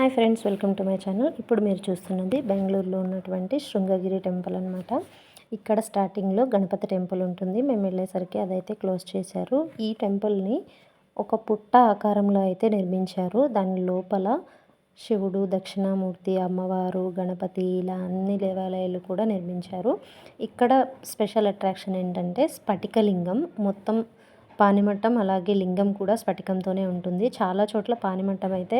Hi friends welcome to my channel. ఇప్పుడు మీరు చూస్తున్నది బెంగళూరులో ఉన్నటువంటి శృంగగిరి టెంపుల్ అనమాట ఇక్కడ స్టార్టింగ్లో గణపతి టెంపుల్ ఉంటుంది. మేము వెళ్ళేసరికి అదైతే క్లోజ్ చేశారు. ఈ టెంపుల్ని ఒక పుట్ట ఆకారంలో అయితే నిర్మించారు. దాని లోపల శివుడు దక్షిణామూర్తి అమ్మవారు గణపతి ఇలా అన్ని దేవాలయాలు కూడా నిర్మించారు. ఇక్కడ స్పెషల్ అట్రాక్షన్ ఏంటంటే స్ఫటికలింగం. మొత్తం పానిమట్టం అలాగే లింగం కూడా స్ఫటికంతోనే ఉంటుంది. చాలా చోట్ల పానిమట్టం అయితే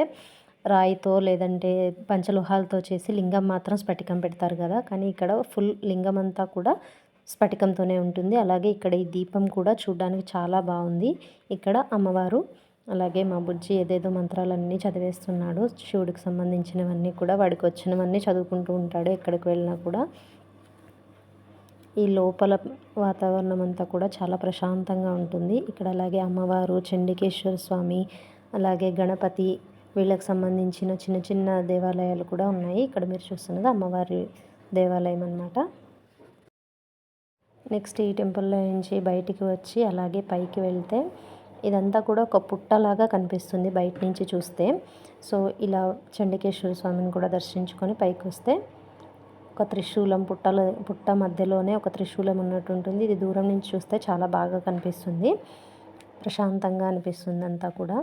రాయితో లేదంటే పంచలోహాలతో చేసి లింగం మాత్రం స్ఫటికం పెడతారు కదా. కానీ ఇక్కడ ఫుల్ లింగం అంతా కూడా స్ఫటికంతోనే ఉంటుంది. అలాగే ఇక్కడ ఈ దీపం కూడా చూడడానికి చాలా బాగుంది. ఇక్కడ అమ్మవారు అలాగే మా బుజ్జి ఏదేదో మంత్రాలన్నీ చదివేస్తున్నాడు. శివుడికి సంబంధించినవన్నీ కూడా వాడికి వచ్చినవన్నీ చదువుకుంటూ ఉంటాడు ఎక్కడికి వెళ్ళినా కూడా. ఈ లోపల వాతావరణం అంతా కూడా చాలా ప్రశాంతంగా ఉంటుంది. ఇక్కడ అలాగే అమ్మవారు చండికేశ్వర స్వామి అలాగే గణపతి వీళ్ళకి సంబంధించిన చిన్న చిన్న దేవాలయాలు కూడా ఉన్నాయి. ఇక్కడ మీరు చూస్తున్నది అమ్మవారి దేవాలయం అనమాట నెక్స్ట్ ఈ టెంపుల్లో నుంచి బయటికి వచ్చి అలాగే పైకి వెళ్తే ఇదంతా కూడా ఒక పుట్టలాగా కనిపిస్తుంది బయట నుంచి చూస్తే. సో ఇలా చండికేశ్వర స్వామిని కూడా దర్శించుకొని పైకి వస్తే ఒక త్రిశూలం పుట్టల పుట్ట మధ్యలోనే ఒక త్రిశూలం ఉన్నట్టు ఉంటుంది. ఇది దూరం నుంచి చూస్తే చాలా బాగా కనిపిస్తుంది. ప్రశాంతంగా అనిపిస్తుంది అంతా కూడా.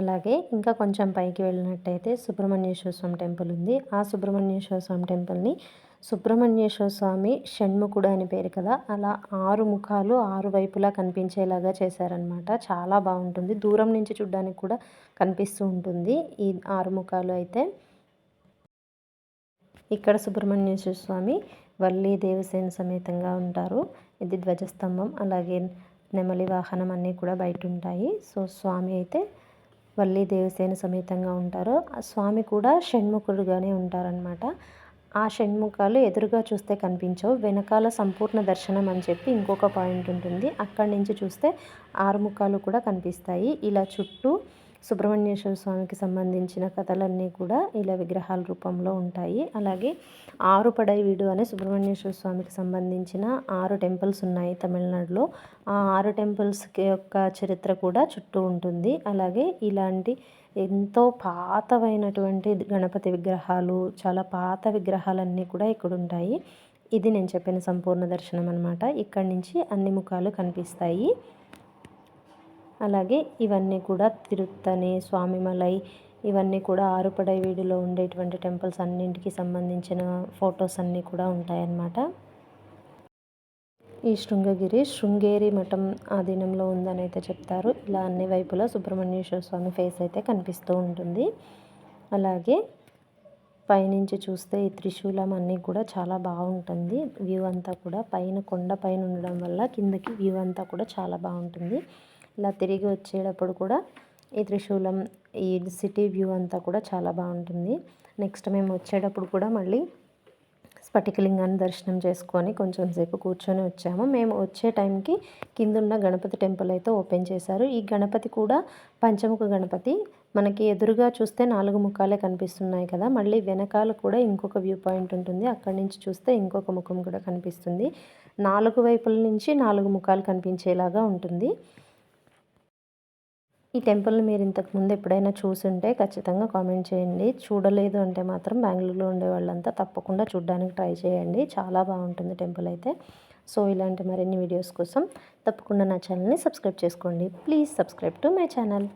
అలాగే ఇంకా కొంచెం పైకి వెళ్ళినట్టయితే సుబ్రహ్మణ్యేశ్వర స్వామి టెంపుల్ ఉంది. ఆ సుబ్రహ్మణ్యేశ్వర స్వామి టెంపుల్ని సుబ్రహ్మణ్యేశ్వర స్వామి షణ్ముఖుడు అని పేరు కదా అలా ఆరు ముఖాలు ఆరు వైపులా కనిపించేలాగా చేశారనమాట చాలా బాగుంటుంది. దూరం నుంచి చూడడానికి కూడా కనిపిస్తూ ఉంటుంది ఈ ఆరు ముఖాలు అయితే. ఇక్కడ సుబ్రహ్మణ్యేశ్వర స్వామి వల్లి దేవసేన సమేతంగా ఉంటారు. ఇది ధ్వజస్తంభం అలాగే నెమలి వాహనం అన్నీ కూడా బయట ఉంటాయి. సో స్వామి అయితే వల్లి దేవసేన సమేతంగా ఉంటారో. ఆ స్వామి కూడా షణ్ముఖుడుగానే ఉంటారనమాట ఆ షణ్ముఖాలు ఎదురుగా చూస్తే కనిపించవు. వెనకాల సంపూర్ణ దర్శనం అని చెప్పి ఇంకొక పాయింట్ ఉంటుంది. అక్కడి నుంచి చూస్తే ఆరు ముఖాలు కూడా కనిపిస్తాయి. ఇలా చుట్టూ సుబ్రహ్మణ్యేశ్వర స్వామికి సంబంధించిన కథలన్నీ కూడా ఇలా విగ్రహాల రూపంలో ఉంటాయి. అలాగే ఆరు వీడు అనే సుబ్రహ్మణ్యేశ్వర స్వామికి సంబంధించిన ఆరు టెంపుల్స్ ఉన్నాయి తమిళనాడులో. ఆ ఆరు టెంపుల్స్ యొక్క చరిత్ర కూడా చుట్టూ ఉంటుంది. అలాగే ఇలాంటి ఎంతో పాతవైనటువంటి గణపతి విగ్రహాలు చాలా పాత విగ్రహాలన్నీ కూడా ఇక్కడ ఉంటాయి. ఇది నేను చెప్పిన సంపూర్ణ దర్శనం అనమాట ఇక్కడి నుంచి అన్ని ముఖాలు కనిపిస్తాయి. అలాగే ఇవన్నీ కూడా తిరుత్తని స్వామిమలై ఇవన్నీ కూడా ఆరుపడై వీడిలో ఉండేటువంటి టెంపుల్స్ అన్నింటికి సంబంధించిన ఫొటోస్ అన్నీ కూడా ఉంటాయన్నమాట. ఈ శృంగగిరి శృంగేరి మఠం ఆధీనంలో ఉందని అయితే చెప్తారు. ఇలా అన్ని వైపులా సుబ్రహ్మణ్యేశ్వర స్వామి ఫేస్ అయితే కనిపిస్తూ ఉంటుంది. అలాగే పైనుంచి చూస్తే ఈ త్రిశూలం అన్నీ కూడా చాలా బాగుంటుంది. వ్యూ అంతా కూడా పైన కొండ పైన ఉండడం వల్ల కిందకి వ్యూ అంతా కూడా చాలా బాగుంటుంది. ఇలా తిరిగి వచ్చేటప్పుడు కూడా ఈ త్రిశూలం ఈ సిటీ వ్యూ అంతా కూడా చాలా బాగుంటుంది. నెక్స్ట్ మేము వచ్చేటప్పుడు కూడా మళ్ళీ స్ఫటికలింగాన్ని దర్శనం చేసుకొని కొంచెం సేపు కూర్చొని వచ్చాము. మేము వచ్చే టైంకి కిందున్న గణపతి టెంపుల్ అయితే ఓపెన్ చేశారు. ఈ గణపతి కూడా పంచముఖ గణపతి. మనకి ఎదురుగా చూస్తే నాలుగు ముఖాలే కనిపిస్తున్నాయి కదా. మళ్ళీ వెనకాల కూడా ఇంకొక వ్యూ పాయింట్ ఉంటుంది. అక్కడి నుంచి చూస్తే ఇంకొక ముఖం కూడా కనిపిస్తుంది. నాలుగు వైపుల నుంచి నాలుగు ముఖాలు కనిపించేలాగా ఉంటుంది. ఈ టెంపుల్ని మీరు ఇంతకు ముందు ఎప్పుడైనా చూసుంటే ఖచ్చితంగా కామెంట్ చేయండి. చూడలేదు అంటే మాత్రం బెంగళూరులో ఉండే వాళ్ళంతా తప్పకుండా చూడడానికి ట్రై చేయండి. చాలా బాగుంటుంది టెంపుల్ అయితే. సో ఇలాంటి మరిన్ని వీడియోస్ కోసం తప్పకుండా నా ఛానల్ని సబ్స్క్రైబ్ చేసుకోండి. Please subscribe to my channel.